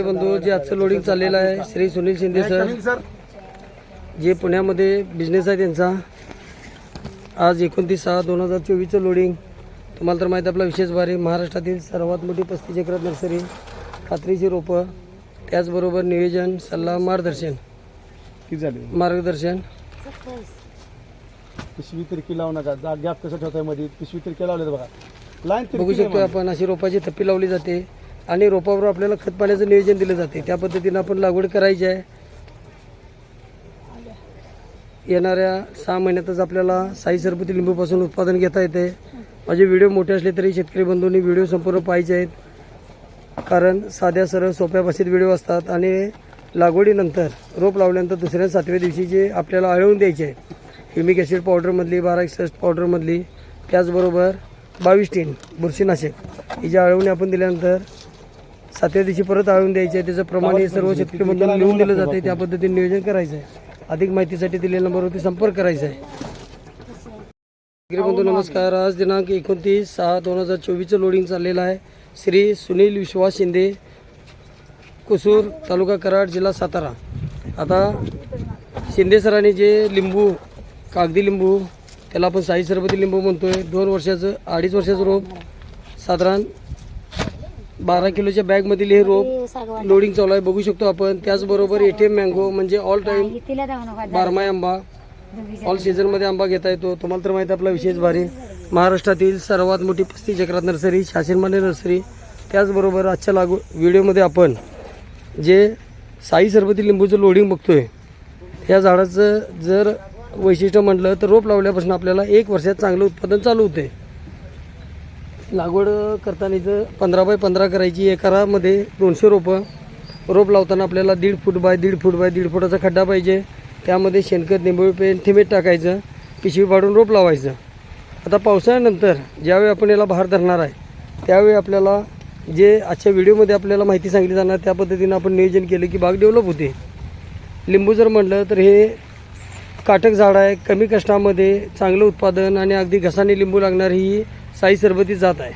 बंधू जे आजचं लोडिंग चाललेलं आहे श्री सुनील शिंदे सर जे पुण्यामध्ये बिझनेस आहे त्यांचा आज एकोणतीस सहा दोन हजार चोवीसचं लोडिंग तुम्हाला तर माहिती आपला विशेष बारी महाराष्ट्रातील सर्वात मोठी पस्तीस एकरात नर्सरी खात्रीची रोपं त्याचबरोबर नियोजन सल्ला मार्गदर्शन. मार्गदर्शन. पिशवी तिरकी लावू नका. गॅप कसं ठेवतायमध्ये पिशवी तिरकी लावले बघा. लाईन बघू शकतो आपण अशी रोपाची थप्पी लावली जाते. आणि रोपावर आपल्याला खतपाण्याचं नियोजन दिलं जाते. त्या पद्धतीनं आपण लागवड करायची आहे. येणाऱ्या सहा महिन्यातच आपल्याला साई सरपती लिंबूपासून उत्पादन घेता येते. माझे व्हिडिओ मोठे असले तरी शेतकरी बंधूंनी व्हिडिओ संपूर्ण पाहिजे आहेत. कारण साध्या सरळ सोप्या भाषेत व्हिडिओ असतात आणि लागवडीनंतर रोप लावल्यानंतर दुसऱ्या सातव्या दिवशी जे आपल्याला आळवून द्यायचे आहे ह्युमिक ॲसिड पावडरमधली बारा एक्सस्ट पावडरमधली त्याचबरोबर बावीस टीन बुरशीनाशक ही जी आळवणी आपण दिल्यानंतर सातव्या दिवशी परत आळवून द्यायचे आहे. त्याचं प्रमाण हे सर्व शेतकरी बंधूंना लिहून दिलं जाते त्या पद्धतीने नियोजन करायचं आहे. अधिक माहितीसाठी दिलेल्या नंबरवरती संपर्क करायचा आहे. शेतकरी बंधू नमस्कार. आज दिनांक एकोणतीस सहा दोन हजार चोवीसचं लोडिंग चाललेलं आहे. श्री सुनील विश्वास शिंदे कुसूर तालुका कराड जिल्हा सातारा. आता शिंदे सरांनी जे लिंबू कागदी लिंबू त्याला आपण साई सरबती लिंबू म्हणतोय. दोन वर्षाचं अडीच वर्षाचं रोप साधारण बारा किलोच्या बॅगमधील हे रोप लोडिंग चालू आहे. बघू शकतो आपण. त्याचबरोबर एटीएम मँगो म्हणजे ऑल टाईम बारमाही आंबा. ऑल सीझनमध्ये आंबा घेता येतो. तुम्हाला तर माहिती आपला विशेष भारी. महाराष्ट्रातील सर्वात मोठी पस्तीस चक्रात नर्सरी शासनमान्य नर्सरी. त्याचबरोबर आजच्या लागू व्हिडिओमध्ये आपण जे साई सरबती लिंबूचं लोडिंग बघतोय या झाडाचं जर वैशिष्ट्य म्हटलं तर रोप लावल्यापासून आपल्याला एक वर्षात चांगलं उत्पादन चालू होते लागवड करताना इथं पंधरा बाय पंधरा करायची एकरामध्ये दोनशे रोपं. रोप लावताना आपल्याला दीड फूट बाय दीड फूट बाय दीड फुटाचा खड्डा पाहिजे. त्यामध्ये शेणखत निंबोळी पेन थिमेट टाकायचं. पिशवी पाडून रोप लावायचं. आता पावसाळ्यानंतर ज्यावेळी आपण याला बहार धरणार आहे त्यावेळी आपल्याला जे आजच्या व्हिडिओमध्ये आपल्याला माहिती सांगितली जाणार त्या पद्धतीनं आपण नियोजन केलं की बाग डेव्हलप होते. लिंबू जर म्हटलं तर हे काटक झाड आहे. कमी कष्टामध्ये चांगलं उत्पादन आणि अगदी घसाने लिंबू लागणार ही साई सरबती जात आहे.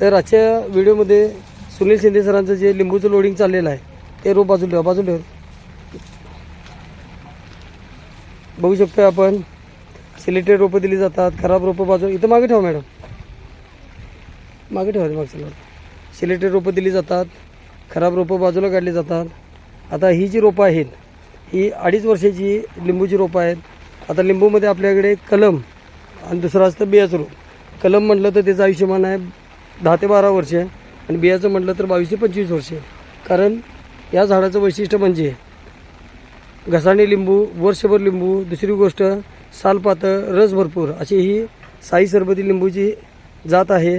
तर आजच्या व्हिडिओमध्ये सुनील शिंदे सरांचं जे लिंबूचं लोडिंग चाललेलं आहे ते रोप बाजूला ठेवा बाजूला ठेवा. बघू शकतो आपण सिलेक्टेड रोपं दिली जातात खराब रोपं बाजू इथं मागे ठेवा मॅडम. मागे ठेवा मागच्या लोड सिलेक्टेड रोपं दिली जातात खराब रोपं बाजूला काढली जातात. आता ही जी रोपं आहेत ही अडीच वर्षाची लिंबूची रोपं आहेत. आता लिंबूमध्ये आपल्याकडे कलम आणि दुसरं असतं बियाचं रोप. कलम म्हटलं तर त्याचं आयुष्यमान आहे दहा ते बारा वर्ष आणि बियाचं म्हटलं तर बावीस ते पंचवीस वर्ष कारण या झाडाचं वैशिष्ट्य म्हणजे घसाणे लिंबू वर्षभर लिंबू दुसरी गोष्ट सालपातळ रस भरपूर अशी ही साई सरबती लिंबूची जात आहे.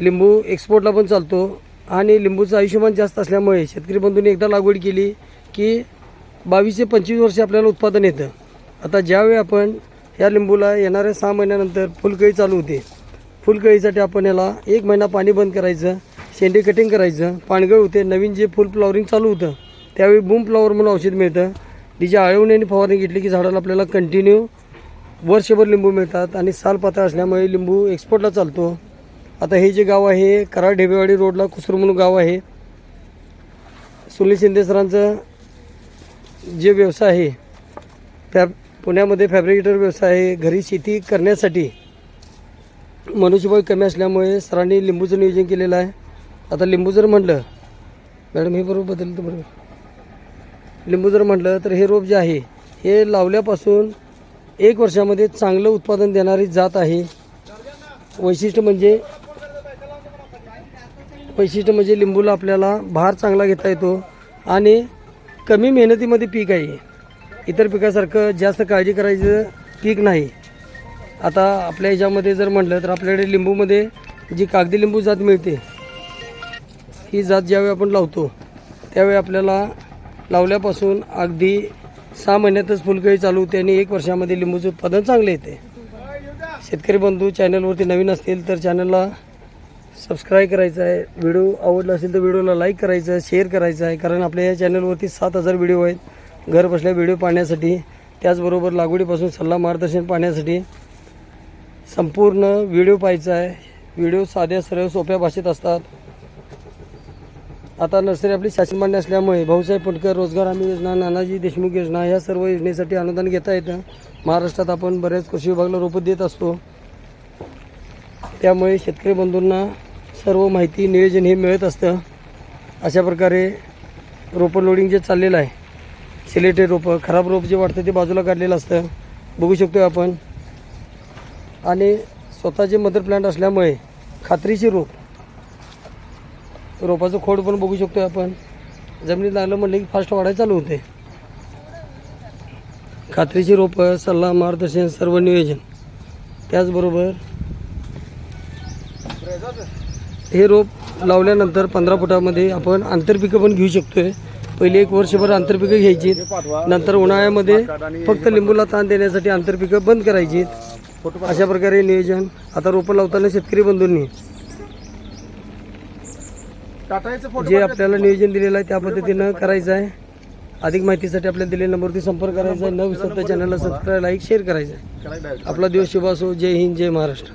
लिंबू एक्सपोर्टला पण चालतो आणि लिंबूचं आयुष्यमान जास्त असल्यामुळे शेतकरी बंधूंनी एकदा लागवड केली की बावीस ते पंचवीस वर्ष आपल्याला उत्पादन येतं. आता ज्यावेळी आपण या लिंबूला येणाऱ्या सहा महिन्यानंतर फुलकळी चालू होते. फुलकळीसाठी आपण याला एक महिना पाणी बंद करायचं शेंडी कटिंग करायचं पाणगळ होते नवीन जे फुल फ्लॉवरिंग चालू होतं त्यावेळी बूम फ्लॉवर म्हणून औषध मिळतं. तिची आळवणी आणि फवारणी घेतली की झाडाला आपल्याला कंटिन्यू वर्षभर लिंबू मिळतात आणि साल पातळ असल्यामुळे लिंबू एक्सपोर्टला चालतो. आता हे जे गाव आहे कराड ढेबेवाडी रोडला कुसरू म्हणून गाव आहे. सुनील शिंदे सरांचं जे व्यवसाय आहे त्या पुण्यामध्ये फॅब्रिकेटर व्यवसाय आहे. घरी शेती करण्यासाठी मनुष्यबळ कमी असल्यामुळे सरांनी लिंबूचं नियोजन केलेलं आहे. आता लिंबू जर म्हटलं मॅडम हे बरोबर बदल तर बरोबर. लिंबू जर म्हटलं तर हे रोप जे आहे हे लावल्यापासून एक वर्षामध्ये चांगलं उत्पादन देणारी जात आहे. वैशिष्ट्य म्हणजे वैशिष्ट्य म्हणजे लिंबूला आपल्याला भार चांगला घेता येतो आणि कमी मेहनतीमध्ये पीक आहे. इतर पिकासारखं जास्त काळजी करायचं पीक नाही. आता आपल्या ह्याच्यामध्ये जर म्हटलं तर आपल्याकडे लिंबूमध्ये जी कागदी लिंबू जात मिळते ही जात ज्यावेळी आपण लावतो त्यावेळी आपल्याला लावल्यापासून अगदी सहा महिन्यातच फुलकळी चालू होते आणि एक वर्षामध्ये लिंबूचं उत्पादन चांगलं येते. शेतकरी बंधू चॅनलवरती नवीन असतील तर चॅनलला सबस्क्राईब करायचं आहे. व्हिडिओ आवडला असेल तर व्हिडिओला लाईक करायचं आहे शेअर करायचं आहे कारण आपल्या या चॅनलवरती सात हजार व्हिडिओ आहेत. घर बसल्या व्हिडिओ पाहण्यासाठी त्याचबरोबर लागवडीपासून सल्ला मार्गदर्शन पाहण्यासाठी संपूर्ण व्हिडिओ पाहायचा आहे. व्हिडिओ साध्या सरळ सोप्या भाषेत असतात. आता नर्सरी आपली शासनमान्य असल्यामुळे भाऊसाहेब फुटकर रोजगार हमी योजना नानाजी देशमुख योजना ह्या सर्व योजनेसाठी अनुदान घेता येतं. महाराष्ट्रात आपण बऱ्याच कृषी विभागाला रोपं देत असतो. त्यामुळे शेतकरी बंधूंना सर्व माहिती नियोजन हे मिळत असतं. अशा प्रकारे रोपं लोडिंग जे चाललेलं आहे सिलेटेड रोपं खराब रोप जे वाटतं ते बाजूला काढलेलं असतं. बघू शकतो आपण. आणि स्वतःचे मदर प्लांट असल्यामुळे खात्रीचे रोप रोपाचं खोड पण बघू शकतो आपण. जमिनीत आलं म्हणलं की फास्ट वाढायला चालू होते. खात्रीची रोपं सल्ला मार्गदर्शन सर्व नियोजन. त्याचबरोबर हे रोप लावल्यानंतर पंधरा फुटामध्ये आपण आंतरपिकं पण घेऊ शकतो आहे पहिले एक वर्षभर आंतरपिकं घ्यायची. नंतर उन्हाळ्यामध्ये फक्त लिंबूला ताण देण्यासाठी आंतरपिकं बंद करायची. अशा प्रकारे नियोजन आता रोपं लावताना शेतकरी बंधूंनी. जे आपल्याला नियोजन दिलेलं आहे त्या पद्धतीनं करायचं आहे. अधिक माहितीसाठी आपल्याला दिलेल्या नंबरवरती संपर्क करायचा आहे. न विसरता चॅनलला सबस्क्राईब लाईक शेअर करायचं आहे. आपला दिवस शुभ असो. जय हिंद जय महाराष्ट्र.